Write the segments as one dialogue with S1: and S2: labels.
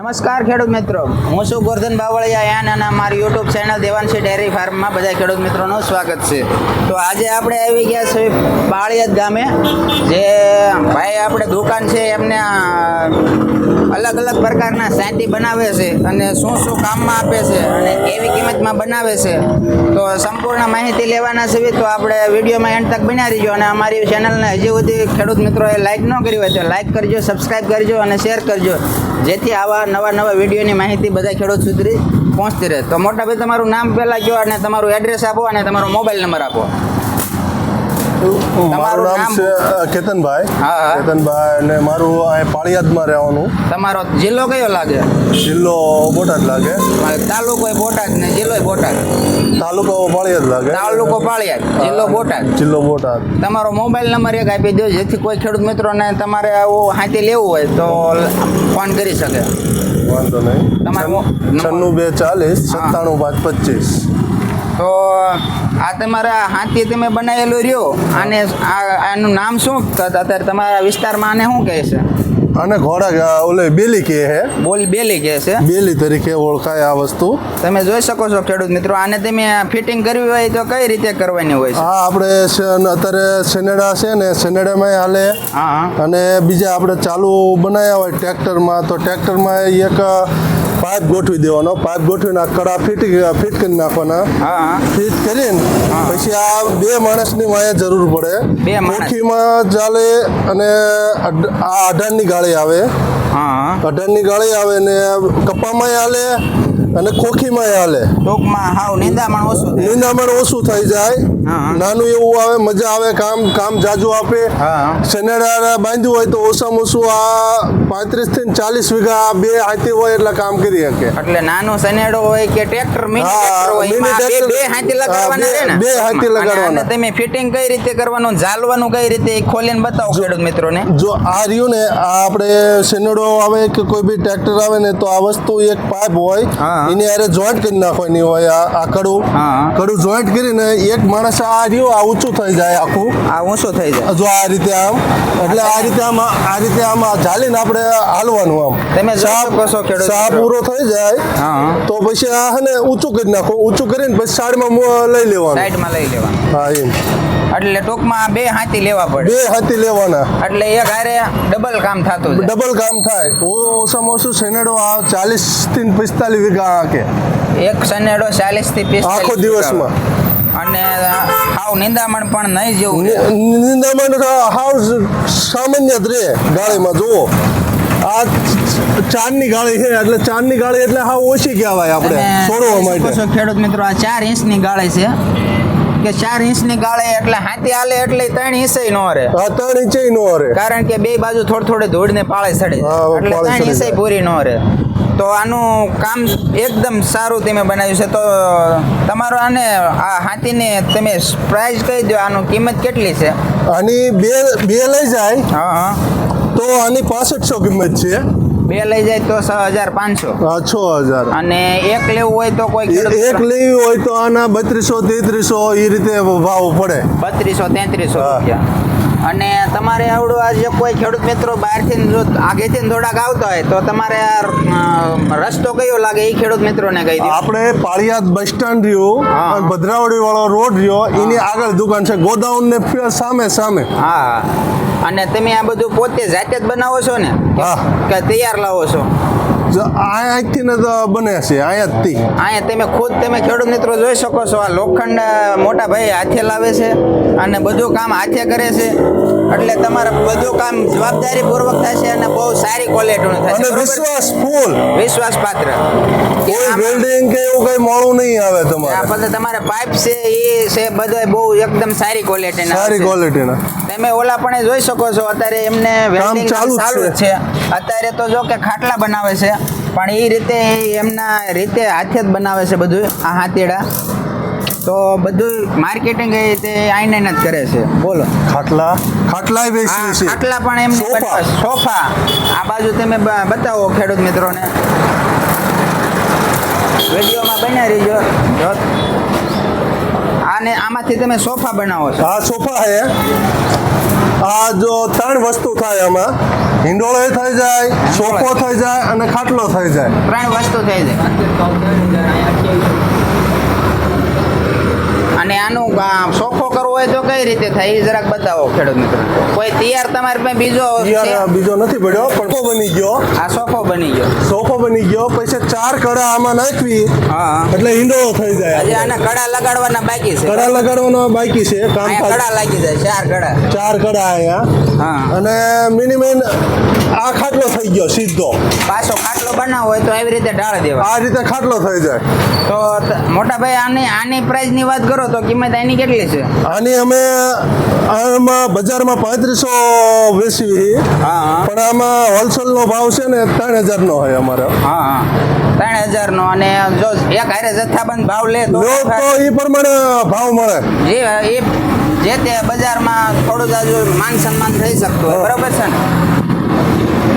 S1: નમસ્કાર ખેડૂત મિત્રો. હું છું ગોરધન બાવળિયા. યાન અને મારી યુટ્યુબ ચેનલ દેવાંશી ડેરી ફાર્મમાં બધા ખેડૂત મિત્રોનું સ્વાગત છે. તો આજે આપણે આવી ગયા છે બાળિયાદ ગામે, જે ભાઈ આપણે દુકાન છે એમને અલગ અલગ પ્રકારના સાદી બનાવે છે અને શું શું કામમાં આપે છે અને કેવી કિંમતમાં બનાવે છે. તો સંપૂર્ણ માહિતી લેવાના છે તો આપણે વિડીયોમાં એન્ડ તક બન્યા રહીજો અને અમારી ચેનલને હજી સુધી ખેડૂત મિત્રોએ લાઈક ન કરી હોય તો લાઈક કરજો સબસ્ક્રાઈબ કરજો અને શેર કરજો. જેથી આવા નવા નવા વિડીયોની માહિતી બધા ખેડૂત સુધી પહોંચતી રહે. તો મોટા ભાઈ, તમારું નામ પહેલાં કહો અને તમારું એડ્રેસ આપો અને તમારો મોબાઈલ નંબર આપો.
S2: મારું
S1: તમારું
S2: નામ? છે કેતનભાઈ. કેતનભાઈ અને મારું અહીં પાળિયાદમાં રહેવાનું.
S1: તમારો જિલ્લો કયો લાગે?
S2: જિલ્લો બોટાદ લાગે.
S1: તાલુકો બોટાદ ને જિલ્લો બોટાદ.
S2: તાલુકો પાળિયાદ લાગે.
S1: તાલુકો પાળિયાદ જિલ્લો બોટાદ.
S2: જિલ્લો બોટાદ.
S1: તમારો મોબાઈલ નંબર એક આપી દો જેથી કોઈ ખેડૂત મિત્રોને તમારે આવું હાથી લેવું હોય તો ફોન કરી શકે.
S2: વાંધો નહીં.
S1: તમારો
S2: છન્નું બે ચાલીસ સત્તાણું પાંચ પચીસ.
S1: તો આ તમારા હાથી તમે બનાવેલું રહ્યો. આને આ આનું નામ શું? અત્યારે તમારા વિસ્તારમાં આને શું કહે છે?
S2: અને ઘોડા ઓલે બેલી કે હે
S1: બોલ બેલી કહે છે.
S2: બેલી તરીકે ઓળખાય આ વસ્તુ.
S1: તમે જોઈ શકો છો ખેડૂત મિત્રો આને તમે ફિટિંગ કરવી હોય તો કઈ રીતે કરવાની હોય
S2: હા આપણે અત્યારે સેનેડા છે ને સેનેડામાં હાલે.
S1: હા
S2: અને બીજા આપણે ચાલુ બનાવ્યા હોય ટ્રેક્ટરમાં તો ટ્રેક્ટરમાં એક પાઇપ ગોઠવી દેવાનો. પાઇપ ગોઠવીને આ કડા ફિટ ફિટ કરી નાખવાના. ફિટ કરીને પછી આ બે માણસની વાયા જરૂર પડે.
S1: બે
S2: કોઠીમાં ચાલે અને આ અઢારની ગાળી આવે. અઢારની ગાળી આવે ને કપામાં હાલે અને ખોખીમાં હાલે.
S1: ટૂંકમાં હાવ નિંદામણ ઓછું
S2: નિંદામણ ઓછું થઈ જાય. નાનું એવું આવે મજા આવે કામ કામ જાજુ આપે. શનેડા બાંધ્યું હોય તો ઓછામાં ઓછું આ પાંત્રીસથી ચાલીસ વીઘા બે હાથી હોય એટલે કામ કરી શકે
S1: એટલે નાનો સનેડો હોય કે ટ્રેક્ટર મિની ટ્રેક્ટર હોય બે હાથી લગાડવાના છે ને
S2: બે હાથી લગાડવાના.
S1: તમે ફિટિંગ કઈ રીતે કરવાનું ઝાલવાનું કઈ રીતે ખોલીને બતાવો ખેડૂત મિત્રોને
S2: જો આ રહ્યું ને આ આપણે શેનડો આવે કે કોઈ બી ટ્રેક્ટર આવે ને તો આ વસ્તુ એક પાઇપ હોય. એની હારે જોઈન્ટ કરી નાખવાની હોય આ કડું. કડું જોઈન્ટ કરીને એક માણસ આ રહ્યું આ ઊંચું થઈ જાય આખું.
S1: આ ઊંચો થઈ જાય.
S2: જો આ રીતે આમ. એટલે આ રીતે આમ આ રીતે આમ ઝાલીને આપણે હાલવાનું આમ.
S1: તમે
S2: સાપ-
S1: છો ખેડૂત
S2: સાપ પૂરો થઈ જાય
S1: હા
S2: તો પછી આ હે ને ઊંચું કરી નાખો. ઊંચું કરીને પછી સાઈડમાં મો- લઈ લેવાનું.
S1: સાઈડમાં લઈ લેવાનું.
S2: હા એમ.
S1: એટલે ટૂંકમાં બે હાથી લેવા પડે.
S2: બે હાથી લેવાના.
S1: એટલે એક હારે ડબલ કામ થતું
S2: ડબલ કામ થાય. ઓછામાં ઓછું શેનેડો આ ચાલીસથી પિસ્તાલીસ વીઘા આંકે.
S1: એક શનેડો ચાલીસથી પિસ્તાલીસ
S2: આખો દિવસમાં.
S1: અને હાવ નિંદામણ પણ નહીં જેવું
S2: નિંદામણ હાવ સામાન્ય જ રે ગાળીમાં જુઓ. આ ચારની ગાળી છે એટલે ચારની ગાળી એટલે હાવ ઓછી કહેવાય આપણે છોડવા માટે.
S1: ખેડૂત મિત્રો આ ચાર ઇંચની ગાળી છે. કે ચાર ઇંચની ગાળી એટલે હાથી હાલે એટલે ત્રણ ઇંચે નો
S2: રે. ત્રણ ઇંચે નો રે.
S1: કારણ કે બે બાજુ થોડી થોડી ધૂળને પાળે
S2: સડે
S1: એટલે ત્રણ ઇંચે પૂરી નો રહે તો આનું કામ એકદમ સારું તમે બનાવ્યું છે. તો તમારો આને આ હાથીને તમે પ્રાઇસ કહી દો આનું કિંમત કેટલી છે?
S2: આની બે બે લઈ જાય.
S1: હા હા.
S2: તો આની પાસઠસો કિંમત છે.
S1: બે લઈ જાય તો છ હજાર પાંચસો.
S2: છ હજાર.
S1: અને એક લેવું હોય તો કોઈ
S2: એક લેવી હોય તો આના બત્રીસો તેત્રીસો એ રીતે ભાવ પડે.
S1: બત્રીસો તેત્રીસો. રૂપિયા. અને તમારે આવડું આજે કોઈ ખેડૂત મિત્રો બહારથી જો આગેથી થોડાક આવતા હોય તો તમારે આ રસ્તો કયો લાગે એ ખેડૂત મિત્રોને કહી દીધું
S2: આપણે પાળિયાદ બસ સ્ટેન્ડ રહ્યો. અને ભદ્રાવડી વાળો રોડ રહ્યો એની આગળ દુકાન છે ગોડાઉન ને સામે સામે.
S1: હા અને તમે આ બધું પોતે જાતે જ બનાવો છો ને. કે તૈયાર લાવો છો?
S2: આ અહીંથી ને બને છે અહીંયાથી
S1: અહીંયા તમે ખુદ તમે ખેડૂત મિત્રો જોઈ શકો છો, આ લોખંડ મોટા ભાઈ હાથે લાવે છે અને બધું કામ હાથે કરે છે. એટલે તમારે બધું કામ જવાબદારી પૂર્વક થશે અને બહુ સારી ક્વોલિટીનું થશે
S2: અને? વિશ્વાસ ફૂલ.
S1: વિશ્વાસ પાત્ર
S2: કોઈ વેલ્ડિંગ કે એવું કઈ મોડું નહીં આવે
S1: આ
S2: તમારે.
S1: બધા તમારે પાઇપ છે એ છે બધા બહુ એકદમ સારી ક્વોલિટીના
S2: સારી. ક્વોલિટીના
S1: તમે ઓલા પણ જોઈ શકો છો અત્યારે એમને વેલ્ડિંગ
S2: ચાલુ
S1: છે. અત્યારે તો જો કે ખાટલા બનાવે છે પણ એ રીતે એમના રીતે હાથે જ બનાવે છે બધું આ હાથેડા. તો બધું માર્કેટિંગ એ રીતે આઈને જ કરે છે. બોલો.
S2: ખાટલા.
S1: ખાટલા
S2: વેચે છે.
S1: ખાટલા પણ એમને
S2: સોફા.
S1: આ બાજુ તમે બતાવો ખેડૂત મિત્રોને. વિડીયોમાં બન્યા રહીજો. આને આમાંથી તમે સોફા બનાવો છો.
S2: આ સોફા છે આ જો ત્રણ વસ્તુ થાય આમાં. હિંડોળો થઈ જાય સોફો થઈ જાય અને ખાટલો થઈ જાય.
S1: ત્રણ વસ્તુ થઈ જાય. અને આનું સોફો કરવો હોય તો કઈ રીતે થાય એ જરાક બતાવો ખેડૂત મિત્રો. કોઈ તૈયાર તમારી પાસે બીજો
S2: બીજો નથી પડ્યો સોફો બની ગયો.
S1: આ સોફો બની ગયો.
S2: સોફો બની ગયો પછી ચાર કડા આમાં નાખવી.
S1: હા
S2: એટલે હિંડોળો થઈ
S1: હજી
S2: આજે
S1: આને કડા લગાડવાના બાકી છે.
S2: કડા લગાડવાનો બાકી છે કામ
S1: કડા લાગી જાય ચાર કડા.
S2: ચાર કડા અહીંયા.
S1: હા.
S2: અને મિનિમમ આ ખાટલો થઈ ગયો સીધો.
S1: પાછો ખાટલો બનાવવો હોય તો એવી રીતે ઢાળ દેવા.
S2: આ રીતે ખાટલો થઈ જાય.
S1: તો ત- મોટા ભાઈ આની આની પ્રાઇસની વાત કરો તો કિંમત આની કેટલી છે?
S2: આની અમે આમાં બજારમાં પાંત્રીસો
S1: વેચી.
S2: પણ આમાં હોલસેલનો ભાવ છે ને ત્રણ હજારનો હોય અમારે.
S1: હા હા. ત્રણ હજાર નો અને જો એક હારે જથ્થાબંધ ભાવ લે તો
S2: એ પ્રમાણે ભાવ મળે.
S1: જે એ જે તે બજારમાં થોડું જાજુ માન સન્માન થઈ શકતું હોય બરોબર છે ને?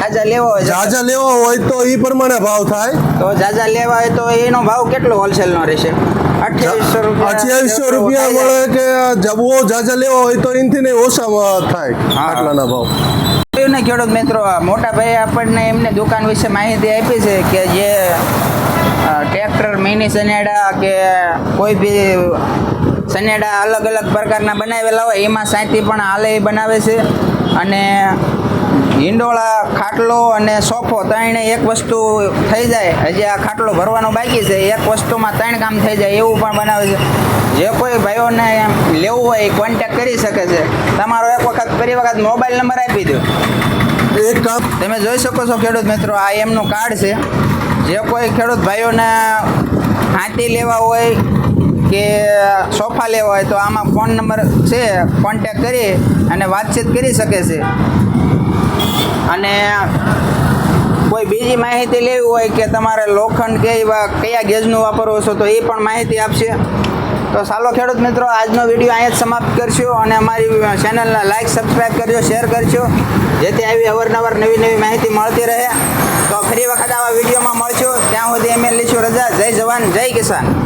S1: જાજા લેવો હોય
S2: જાજા લેવો હોય તો એ પ્રમાણે ભાવ થાય.
S1: તો જાજા લેવા હોય તો એનો ભાવ કેટલો હોલસેલ નો રહેશે? અઠ્યાવીસો રૂપિયા
S2: અઠ્યાવીસો રૂપિયા મળે કે જબવો જાજા લેવો હોય તો એનથી નહીં ઓછામાં થાય
S1: હા.
S2: આટલાના ભાવ.
S1: ને ખેડૂત મિત્રો આ મોટા ભાઈ આપણને એમને દુકાન વિશે માહિતી આપી છે કે જે ટ્રેક્ટર મિની સનેડા કે કોઈ બી સનેડા અલગ અલગ પ્રકારના બનાવેલા હોય એમાં સાંતી પણ હાલે બનાવે છે. અને હિંડોળા ખાટલો અને સોફો ત્રણે એક વસ્તુ થઈ જાય. હજી આ ખાટલો ભરવાનો બાકી છે. એક વસ્તુમાં ત્રણ કામ થઈ જાય એવું પણ બનાવે છે. જે કોઈ ભાઈઓને એમ લેવું હોય એ કોન્ટેક્ટ કરી શકે છે. તમારો એક વખત ફરી વખત મોબાઈલ નંબર આપી દો.
S2: એક કામ
S1: તમે જોઈ શકો છો ખેડૂત મિત્રો આ એમનું કાર્ડ છે. જે કોઈ ખેડૂત ભાઈઓને હાથી લેવા હોય કે સોફા લેવા હોય તો આમાં ફોન નંબર છે. કોન્ટેક કરી અને વાતચીત કરી શકે છે. અને કોઈ બીજી માહિતી લેવી હોય કે તમારે લોખંડ કે એવા કયા ગેજનું વાપરવો છો, તો એ પણ માહિતી આપશે. તો ચાલો ખેડૂત મિત્રો, આજનો વીડિયો અહીંયા જ સમાપ્ત કરશું અને અમારી ચેનલને લાઈક સબસ્ક્રાઈબ કરજો શેર કરજો, જેથી આવી અવારનવાર નવી નવી માહિતી મળતી રહે. તો ફરી વખત આવા વિડીયોમાં મળશું. ત્યાં સુધી અમે લઈશું રજા. જય જવાન, જય કિસાન.